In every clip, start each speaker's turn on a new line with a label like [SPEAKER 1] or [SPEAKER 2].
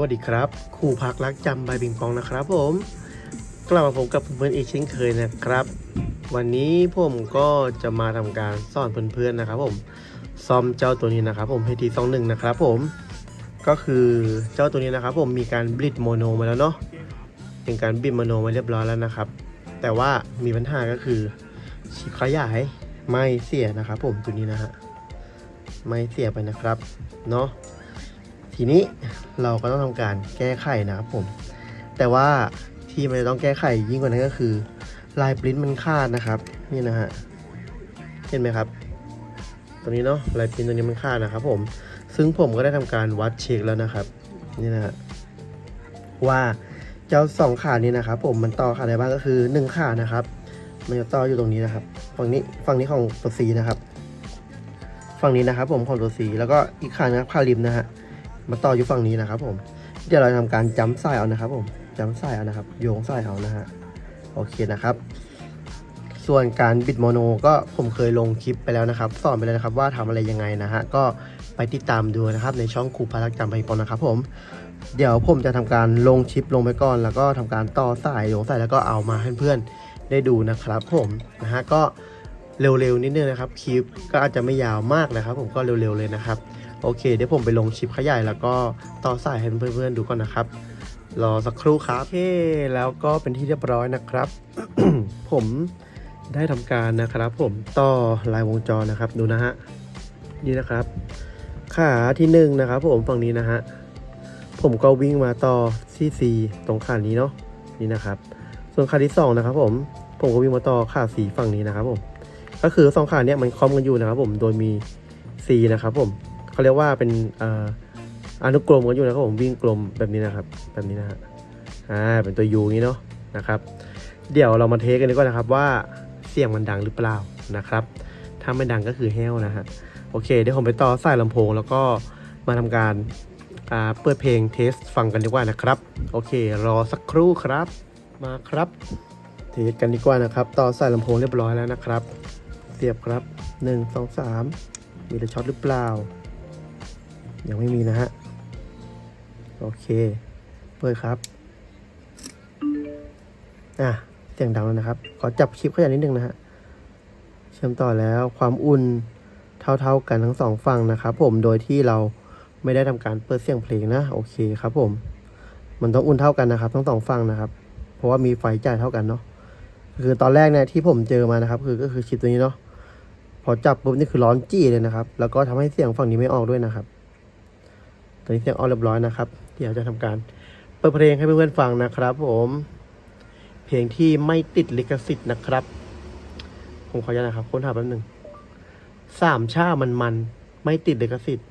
[SPEAKER 1] วัสดีครับครูพักรักจำใบบิงปองนะครับผมกลับมาผมกับเพื่อนๆอีกเช่นเคยนะครับ วันนี้ผมก็จะมาทำการสอนเพื่อนๆนะครับ ผมซ่อมเจ้าตัวนี้นะครับ ผมให้ทีสองหนึ่งนะครับ ผมก็คือเจ้าตัวนี้นะครับ ผมมีการบลิดโมโนมาแล้วเนาะเป็นการบิดโมโนมาเรียบร้อยแล้วนะครับ แต่ว่ามีปัญหาก็คือชิปขยายไม่เสียนะครับ ผมตัวนี้นะฮะไม่เสียไปนะครับเนาะ ทีนี้เราก็ต้องทำการแก้ไขนะครับผม แต่ว่าที่มันจะต้องแก้ไขยิ่งกว่านั้นก็คือ ลายปริ้นมันขาดนะครับ นี่นะฮะเห็นไหมครับตัวนี้เนาะลายปริ้นตัวนี้มันขาดนะครับ ผม ซึ่งผมก็ได้ทำการวัดเช็คแล้วนะครับ นี่นะฮะว่าเจ้าสองขานี้นะครับ ผมมันต่อขาได้บ้างก็คือหนึ่งขานะครับ มันจะต่ออยู่ตรงนี้นะครับฝั่งนี้ฝั่งนี้ของตัวสีนะครับ ฝั่งนี้นะครับ ผมของตัวสีแล้วก็อีกขานะครับขาริมนะฮะ มาต่ออยู่ฝั่งนี้นะครับผม เดี๋ยวเราทำการจ้ำสายเอานะครับ ผมจ้ำสายเอานะครับ โยงสายเอานะฮะ โอเคนะครับ ส่วนการบิดโมโนก็ผมเคยลงคลิปไปแล้วนะครับ สอนไปแล้วนะครับว่าทำอะไรยังไงนะฮะ ก็ไปติดตามดูนะครับในช่องครูพารักจำไปปอนนะครับ ผม เดี๋ยวผมจะทำการลงชิปลงไปก่อน แล้วก็ทำการต่อสายโยงสายแล้วก็เอามาให้เพื่อนได้ดูนะครับ ผมนะฮะก็เร็วๆนิดนึงนะครับคลิปก็อาจจะไม่ยาวมากนะครับ ผมก็เร็วๆเลยนะครับ โอเค เดี๋ยวผมไปลงชิปขยายแล้วก็ต่อสายให้เพื่อนๆดูก่อนนะครับ รอสักครู่ครับ โอเค แล้วก็เป็นที่เรียบร้อยนะครับ ผมได้ทำการนะครับ ผมต่อลายวงจรนะครับ ดูนะฮะ นี่นะครับ ขาที่หนึ่งนะครับ ผมฝั่งนี้นะฮะ ผมก็วิ่งมาต่อซีซีตรงขานี้เนาะ นี่นะครับ ส่วนขาที่สองนะครับ ผม ผมก็วิ่งมาต่อขาสีฝั่งนี้นะครับ ผม ก็คือสองขาเนี้ยมันคล้อมกันอยู่นะครับ ผม โดยมี C นะครับ ผม เขาเรียกว่าเป็นออนุกรมกันอยู่นะครับผมวิ่งกลมแบบนี้นะครับ แบบนี้นะฮะอ่าเป็นตัวย่างนี้เนาะนะครับ เดี๋ยวเรามาเทสกันดีกว่านะครับว่าเสียงมันดังหรือเปล่านะครับ ถ้าไม่ดังก็คือแห้วนะฮะโอเคเดี๋ยวผมไปต่อสายลำโพงแล้วก็มาทำการอ่าเปิดเพลงเทสฟังกันดีกว่านะครับ โอเค รอสักครู่ครับมาครับ เทสกันดีกว่านะครับ ต่อสายลำโพงเรียบร้อยแล้วนะครับ เสียบครับหนึ่งสองสามมีแต่ช็อตหรือเปล่า ยังไม่มีนะฮะ โอเค เปิดครับ อะ เสียงดังแล้วนะครับ ขอจับคลิปขยันนิดนึงนะฮะ เชื่อมต่อแล้วความอุ่นเท่าๆกันทั้งสองฝั่งนะครับผม โดยที่เราไม่ได้ทำการเปิดเสียงเพลงนะ โอเคครับผม มันต้องอุ่นเท่ากันนะครับ ทั้งสองฝั่งนะครับ เพราะว่ามีไฟจ่ายเท่ากันเนาะ คือตอนแรกเนี่ยที่ผมเจอมานะครับ คือก็คือชิปตัวนี้เนาะพอจับปุ๊บนี่คือร้อนจี้เลยนะครับ แล้วก็ทำให้เสียงฝั่งนี้ไม่ออกด้วยนะครับ ตอนนี้เสียงออเรียบร้อยนะครับ เดี๋ยวจะทำการเปิดเพลงให้เพื่อนๆฟังนะครับ ผม เพลงที่ไม่ติดลิขสิทธิ์นะครับ ผมขออนุญาตนะครับค้นหาแป๊บหนึ่งสามชามันมันๆไม่ติดลิขสิทธิ์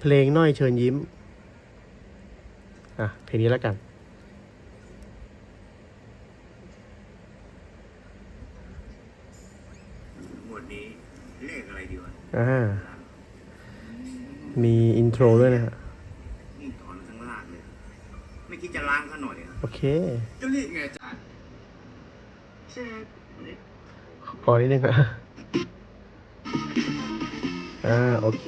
[SPEAKER 1] เพลงน้อยเชิญยิ้ม อะ เพลงนี้แล้วกัน
[SPEAKER 2] หม วดนี้เลขอะไรดีวะ
[SPEAKER 1] อ่า มีอินโทรด้วยนะฮะ
[SPEAKER 2] นี่ถอนทั้งลากเลย ไม่คิดจะล้างเขาหน่อยเหรอ
[SPEAKER 1] โอเค
[SPEAKER 2] จะเลขไงอาจารย์เช็ค
[SPEAKER 1] ขอนิดนึงนะอ่า โอเค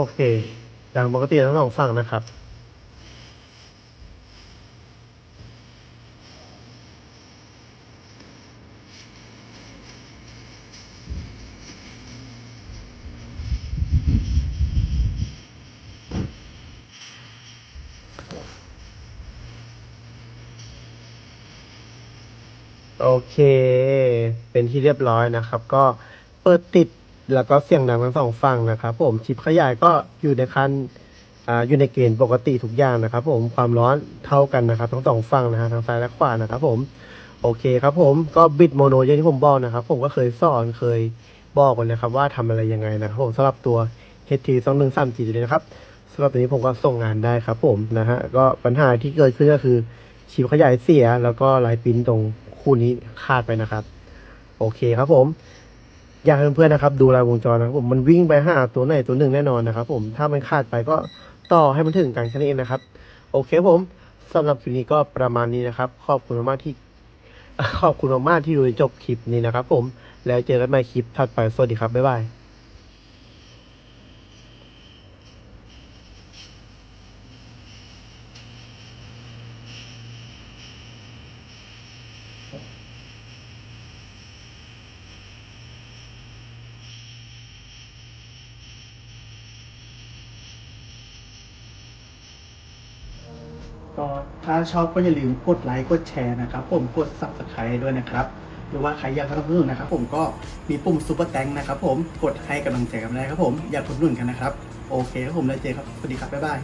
[SPEAKER 1] โอเคดังปกติทั้งสองฝั่งนะครับ โอเค เป็นที่เรียบร้อยนะครับ ก็เปิดติด แล้วก็เสียงดังทั้งสองฝั่งนะครับ ผมชิปขยายก็อยู่ในคันอ่าอยู่ในเกณฑ์ปกติทุกอย่างนะครับ ผมความร้อนเท่ากันนะครับทั้งสองฝั่งนะฮะทางซ้ายและขวานะครับ ผมโอเคครับ ผมก็บิดโมโนอย่างที่ผมบอกนะครับ ผมก็เคยสอนเคยบอกกันนะครับ ว่าทำอะไรยังไงนะครับผมสำหรับตัว HT 2 1 3 4เลยนะครับสำหรับตัวนี้ผมก็ส่งงานได้ครับ ผมนะฮะก็ปัญหาที่เกิดขึ้นก็คือชิปขยายเสีย แล้วก็ลายปิ้นตรงคู่นี้ขาดไปนะครับ โอเคครับผม อยากให้เพื่อนๆนะครับ ดูลายวงจรนะครับผมมันวิ่งไปหาตัวไหนตัวหนึ่งแน่นอนนะครับ ผมถ้ามันขาดไปก็ต่อให้มันถึงกันแค่นี้เองนะครับ โอเคผมสำหรับคลิปนี้ก็ประมาณนี้นะครับ ขอบคุณมากๆที่ ขอบคุณมากๆที่ดูจนจบคลิปนี้นะครับ ผมแล้วเจอกันใหม่คลิปถัดไปสวัสดีครับบ๊ายบาย
[SPEAKER 3] ก็ถ้าชอบก็อย่าลืมกดไลค์กดแชร์นะครับ ผมกด subscribe ด้วยนะครับ หรือว่าใครอยากสนับสนุนนะครับ ผมก็มีปุ่มซุปเปอร์แตงนะครับ ผมกดให้กำลังใจกันได้ครับ ผมอยากสนุนกันนะครับ โอเคครับผมแล้วเจอครับสวัสดีครับบ๊ายบาย